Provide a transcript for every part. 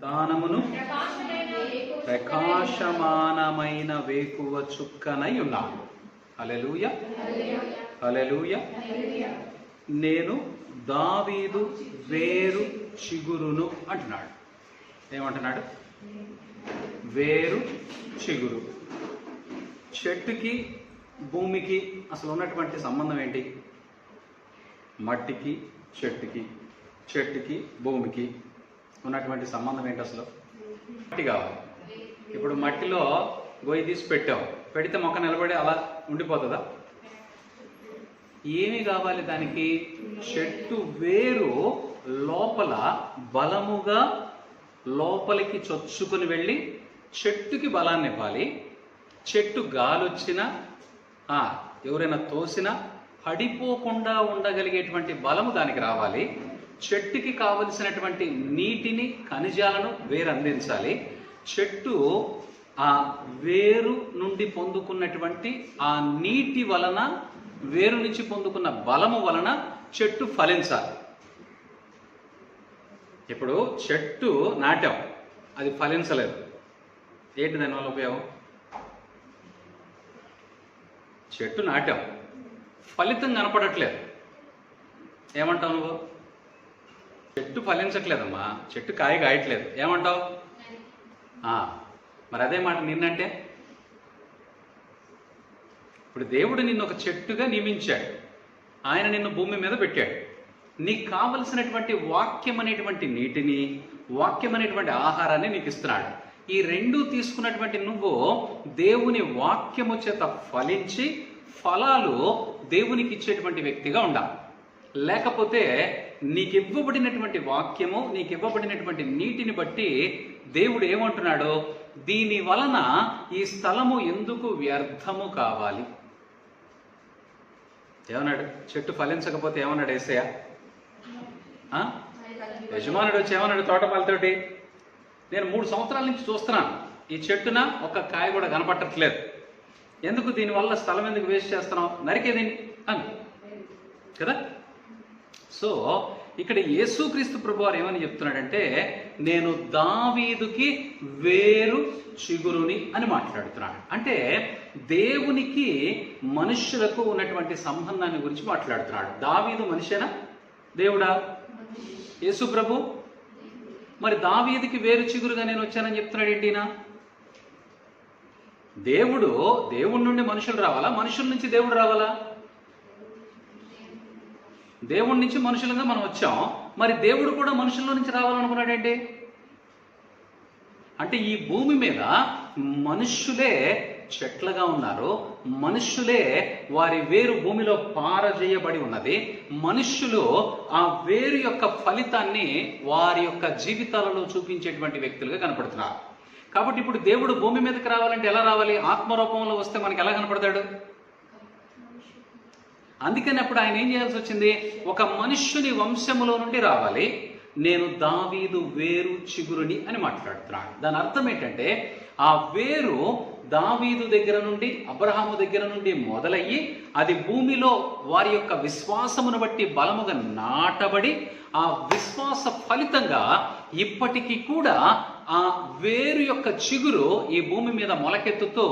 దానమును ప్రకాశమానమైన వేకువ చుక్కనై ఉన్నాను hallelujah hallelujah నేను దావీదు వేరు చిగురును అంటున్నాడు. ఏమంటున్నాడు? వేరు చిగురు. చెట్టుకి భూమికి అసలు ఉన్నటువంటి సంబంధం ఏంటి? మట్టికి చెట్టుకి చెట్టుకి భూమికి. ఉన్నటువంటి సంబంధం ఏంటి అసలు? మట్టి కావాలి. ఇప్పుడు మట్టిలో గొయ్యి తీసి పెట్టావు. పెడితే మొక్క నిలబడి అలా ఉండిపోతుందా? ఏమి కావాలి దానికి? చెట్టు వేరు లోపల బలముగా లోపలికి చొచ్చుకుని వెళ్ళి చెట్టుకి బలాన్ని ఇవ్వాలి. చెట్టు గాలొచ్చినా ఆ, ఎవరైనా తోసినా పడిపోకుండా ఉండగలిగేటువంటి బలము దానికి రావాలి. చెట్టుకి కావలసినటువంటి నీటిని ఖనిజాలను వేరు అందించాలి చెట్టు ఆ వేరు నుండి పొందుకున్నటువంటి ఆ నీటి వలన వేరు నుంచి పొందుకున్న బలము వలన చెట్టు ఫలించాలి. ఇప్పుడు చెట్టు నాటాం. అది ఫలించలేదు. ఏంటి దానివల్ల ఉపయోగం? చెట్టు నాటాం. ఫలితం కనపడట్లేదు. ఏమంటావు నువ్వు? చెట్టు ఫలించట్లేదమ్మా. చెట్టు కాయ కాయట్లేదు. ఏమంటావు? ఆ, మరి అదే మాట నిన్నంటే? ఇప్పుడు దేవుడు నిన్ను ఒక చెట్టుగా నియమించాడు. ఆయన నిన్ను భూమి మీద పెట్టాడు. నీకు కావలసినటువంటి వాక్యం అనేటువంటి నీటిని వాక్యం అనేటువంటి ఆహారాన్ని నీకు ఇస్తున్నాడు. ఈ రెండు తీసుకున్నటువంటి నువ్వు దేవుని వాక్యము చేత ఫలించి ఫలాలు దేవునికి ఇచ్చేటువంటి వ్యక్తిగా ఉండాలి. లేకపోతే నీకు ఇవ్వబడినటువంటి వాక్యము నీకు ఇవ్వబడినటువంటి నీటిని బట్టి దేవుడు ఏమంటున్నాడు దీని వలన ఈ స్థలము ఎందుకు వ్యర్థము కావాలి? ఏమన్నాడు? చెట్టు ఫలించకపోతే ఏమన్నాడు ఏసయ్య? ఆ? యజమానుడు వచ్చి ఏమన్నాడు తోటపాలతోటి నేను మూడు సంవత్సరాల నుంచి చూస్తున్నాను ఈ చెట్టున ఒక్క కాయ కూడా కనపట్టట్లేదు ఎందుకు దీనివల్ల స్థలం ఎందుకు వేస్ట్ చేస్తున్నావు? నరికేది అని. కదా? సో ఇక్కడ యేసుక్రీస్తు ప్రభు వారు ఏమని చెప్తున్నాడంటే నేను దావీదుకి వేరు చిగురుని అని మాట్లాడుతున్నాడు. అంటే దేవునికి మనుష్యులకు ఉన్నటువంటి సంబంధాన్ని గురించి మాట్లాడుతున్నాడు. దావీదు మనిషేనా? దేవుడా? యేసు ప్రభు? మరి దావీదుకి వేరు చిగురుగా నేను వచ్చానని చెప్తున్నాడు ఏంటినా దేవుడు దేవుడి నుండి మనుషులు రావాలా? మనుషుల నుంచి దేవుడు రావాలా? దేవుడి నుంచి మనుషులుగా మనం వచ్చాం. మరి దేవుడు కూడా మనుషుల్లో నుంచి రావాలనుకున్నాడు ఏంటి? అంటే ఈ భూమి మీద మనుష్యులే చెట్లుగా ఉన్నారు. మనుష్యులే వారి వేరు భూమిలో పారజేయబడి ఉన్నది. మనుష్యులు ఆ వేరు యొక్క ఫలితాన్ని వారి యొక్క జీవితాలలో చూపించేటువంటి వ్యక్తులుగా కనపడుతున్నారు. కాబట్టి ఇప్పుడు దేవుడు భూమి మీదకి రావాలంటే ఎలా రావాలి? ఆత్మరూపంలో వస్తే మనకి ఎలా కనపడతాడు? అందుకని అప్పుడు ఆయన ఏం చేయాల్సి వచ్చింది? ఒక మనుష్యుని వంశములో నుండి రావాలి. నేను దావీదు వేరు చిగురుని అని మాట్లాడుతున్నాను దాని అర్థం ఏంటంటే ఆ వేరు దావీదు దగ్గర నుండి అబ్రహాము దగ్గర నుండి మొదలయ్యి అది భూమిలో వారి యొక్క విశ్వాసమును బట్టి బలముగా నాటబడి ఆ విశ్వాస ఫలితంగా ఇప్పటికీ కూడా ఆ వేరు యొక్క చిగురు ఈ భూమి మీద మొలకెత్తుతూ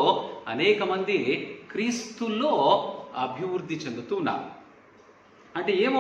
అనేక మంది క్రీస్తుల్లో అభివృద్ధి చెందుతూ ఉన్నారు. అంటే ఏమో